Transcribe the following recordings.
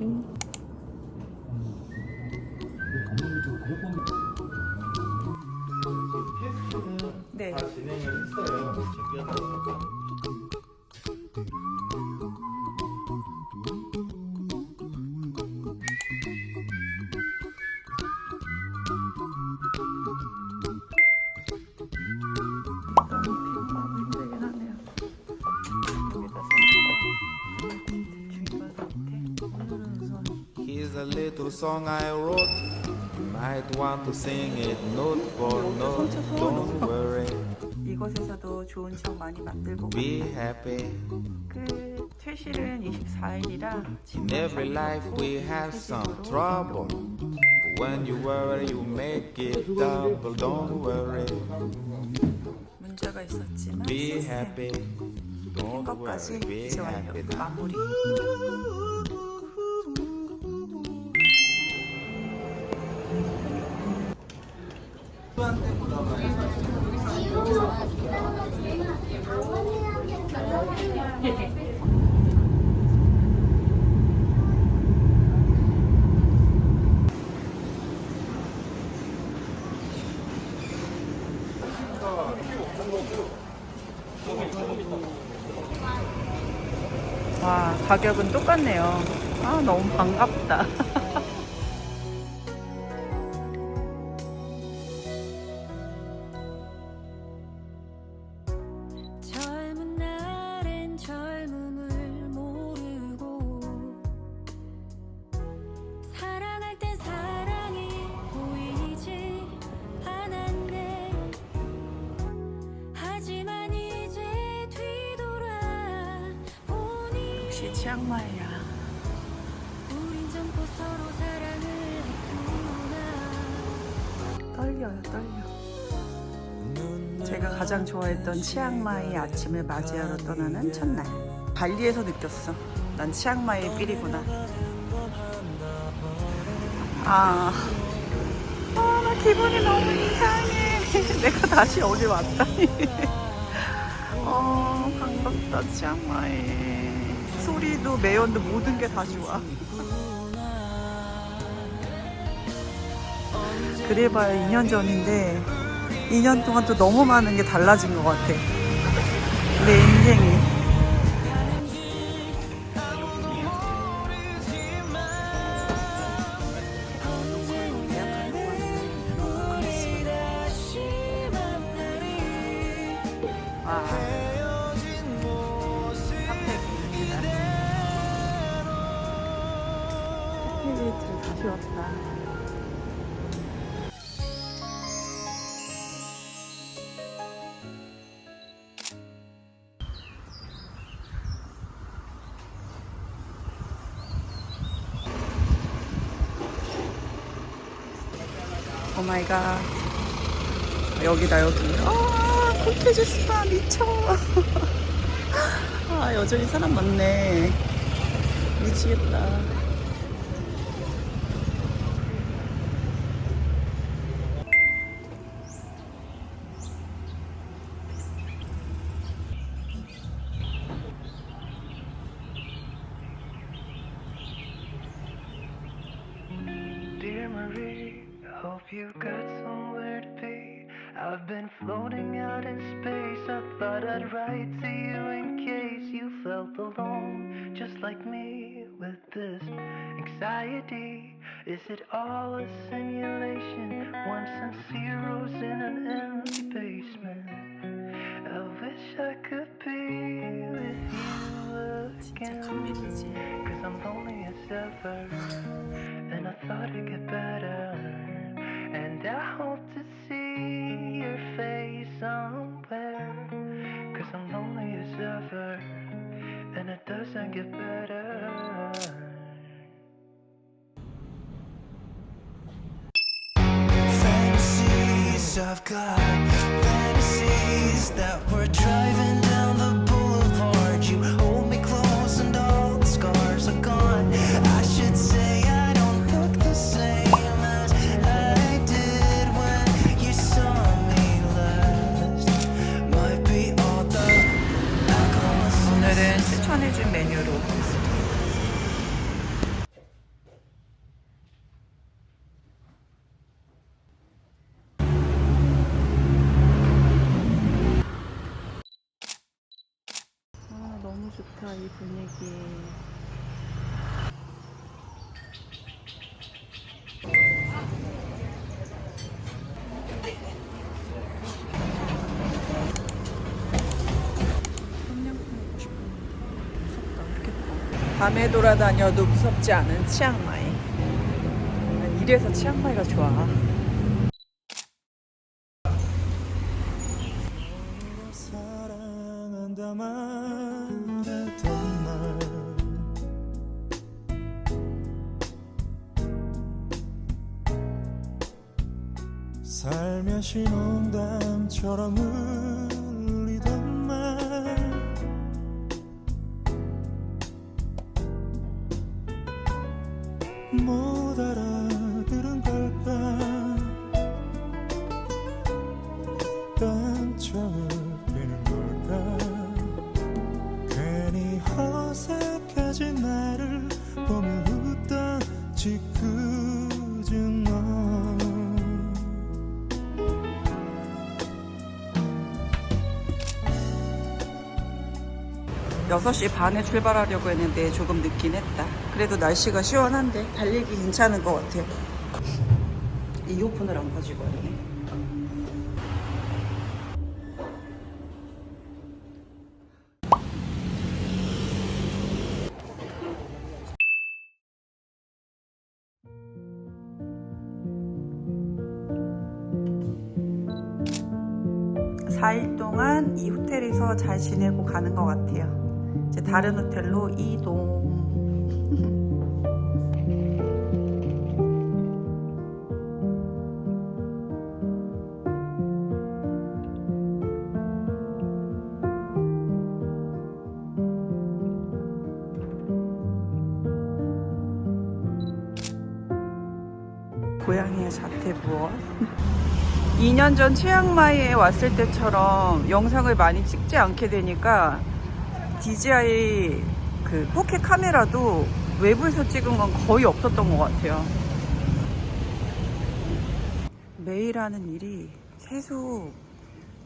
네. a little song I wrote. You might want to sing it note for note. Don't worry, 이곳에서도 좋은 추억 많이 만들고 be happy. 그 퇴실은 24일이라 In every life we have some trouble. But when you worry, you make it double. Don't worry, 문제가 있었지만 be 시스템 happy. 된 Don't 것까지 worry, be 이제 완료 happy. now. 마무리. 가격은 똑같네요. 아 너무 반갑다. 떨려요 떨려. 제가 가장 좋아했던 치앙마이 아침을 맞이하러 떠나는 첫날. 발리에서 느꼈어. 난 치앙마이의 삘이구나. 아, 아, 나 기분이 너무 이상해. 내가 다시 어디 왔다니. 어, 반갑다, 치앙마이. 소리도 매연도 모든 게 다 좋아. 그래봐야 2년 전인데 2년 동안 또 너무 많은 게 달라진 것 같아. 내 인생이. 와. 핫팩입니다. 핫팩을 다시 왔다. 마이 갓. 여기다 여기. 아, 코테지 스파 미쳐. 아, 여전히 사람 많네. 미치겠다. anxiety? Is it all a simulation? One some zeros in an empty basement. I wish I could be with you again. Cause I'm lonely as ever. And I thought it'd get better. And I hope to see your face somewhere. Cause I'm lonely as ever. And it doesn't get better. I've got Fantasies that we're driving 좋다 이 분위기. 밤에 돌아다녀도 무섭지 않은 치앙마이. 난 이래서 치앙마이가 좋아. 사랑한다 살며시 농담처럼 흘리던 말 못 알아 6시 반에 출발하려고 했는데 조금 늦긴 했다. 그래도 날씨가 시원한데 달리기 괜찮은 것 같아요. 이어폰을 안 가지고 왔네. 사일 동안 이 호텔에서 잘 지내고 가는 것 같아요. 다른 호텔로 이동. 고양이의 자태 무엇? 2년 전 치앙마이에 왔을 때처럼 영상을 많이 찍지 않게 되니까 DJI 그 포켓 카메라도 외부에서 찍은 건 거의 없었던 것 같아요. 매일 하는 일이 계속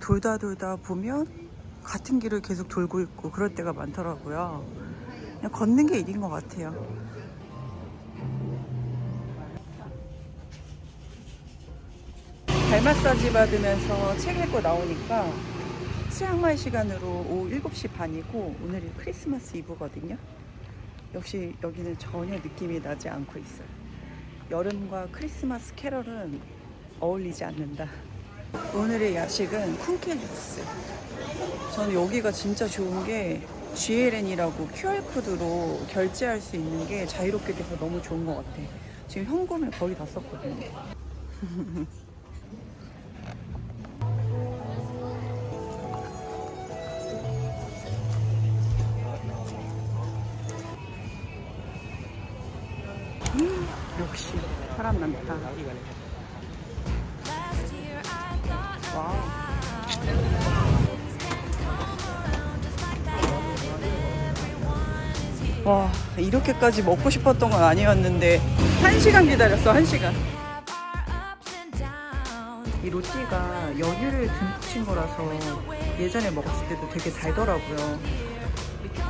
돌다 돌다 보면 같은 길을 계속 돌고 있고 그럴 때가 많더라고요. 그냥 걷는 게 일인 것 같아요. 발 마사지 받으면서 책 읽고 나오니까 치앙마이 시간으로 오후 7시 반이고 오늘이 크리스마스 이브거든요. 역시 여기는 전혀 느낌이 나지 않고 있어요. 여름과 크리스마스 캐럴은 어울리지 않는다. 오늘의 야식은 쿵케 주스. 저는 여기가 진짜 좋은 게 GLN이라고 QR코드로 결제할 수 있는 게 자유롭게 돼서 너무 좋은 것 같아. 지금 현금을 거의 다 썼거든요. 사람 많다. Here. 와 이렇게까지 먹고 싶었던 건 아니었는데 한 시간 기다렸어 한 시간. 이 로띠가 연유를 듬뿍 친 거라서 예전에 먹었을 때도 되게 달더라고요.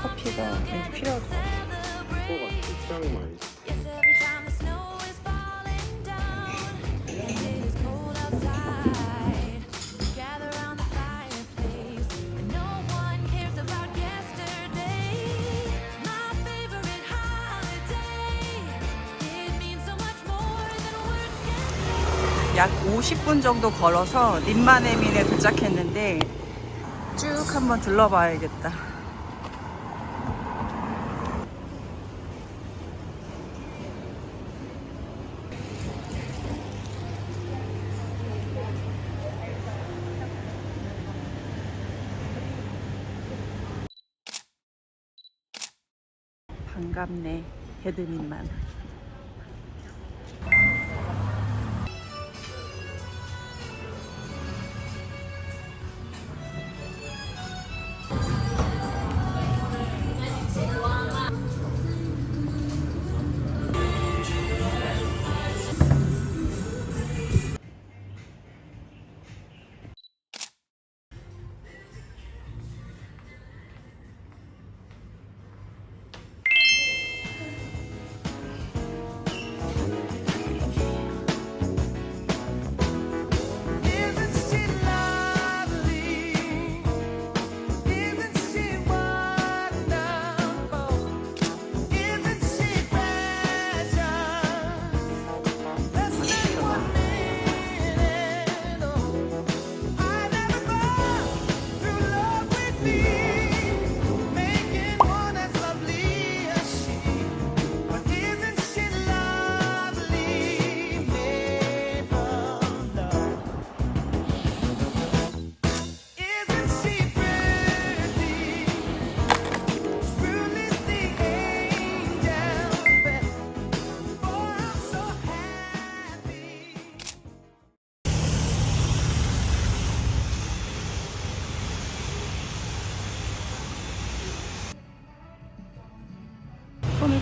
커피가 왠지 필요할 것 같아요. 50분 정도 걸어서 림마네민에 도착했는데 쭉 한번 둘러봐야겠다. 반갑네, 헤드민만.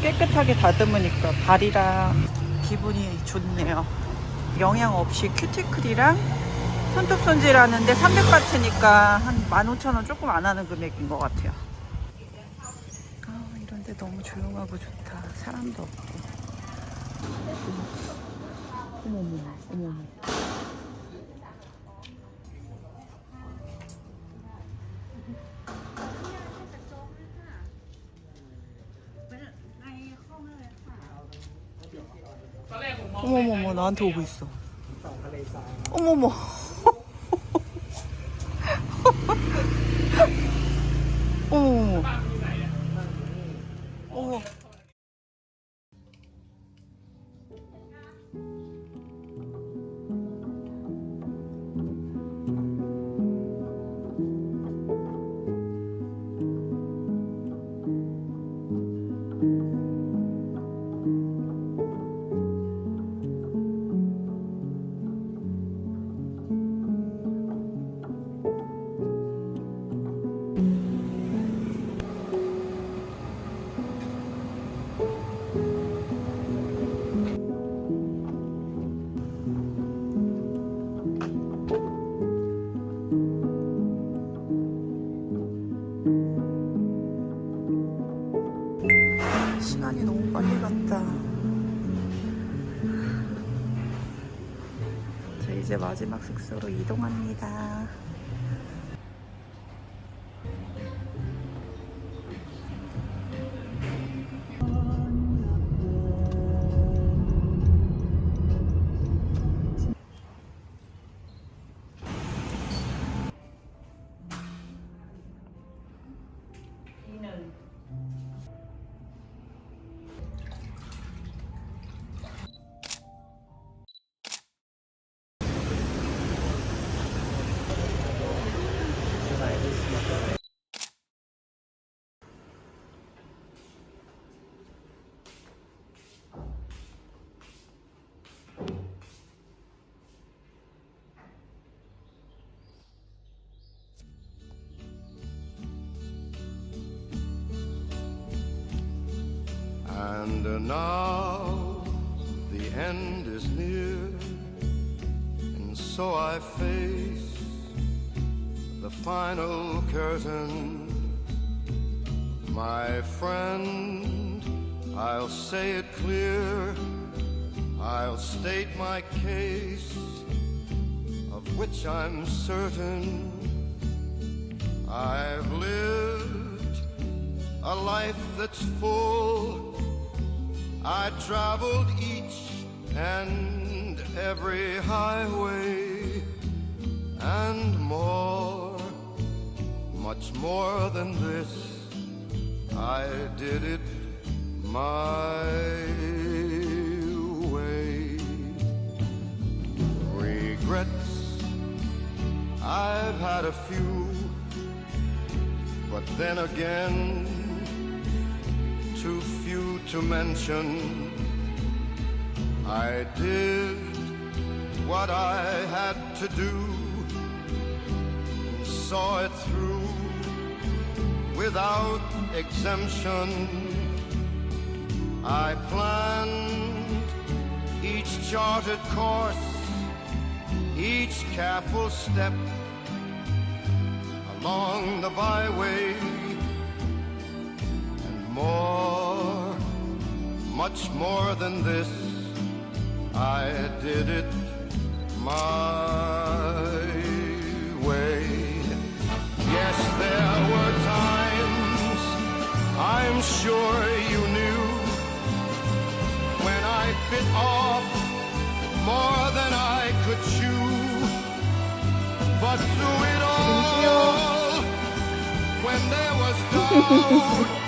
깨끗하게 다듬으니까 발이랑 기분이 좋네요. 영양 없이 큐티클이랑 손톱 손질하는데 300바트니까 한 15,000원 조금 안 하는 금액인 것 같아요. 아, 이런데 너무 조용하고 좋다. 사람도 없고. 어머머, 어머머. 어머머머, 나한테 오고 있어. 어머머. 마지막 숙소로 이동합니다. And now the end is near, and so I face the final curtain. My friend, I'll say it clear, I'll state my case, of which I'm certain. I've lived a life that's full. I traveled each and every highway and more, much more than this. I did it my way. Regrets, I've had a few, but then again, too few to mention. I did what I had to do, and saw it through without exemption. I planned each charted course, each careful step along the byway more, much more than this. I did it my way. Yes, there were times I'm sure you knew when I bit off more than I could chew. But through it all, when there was doubt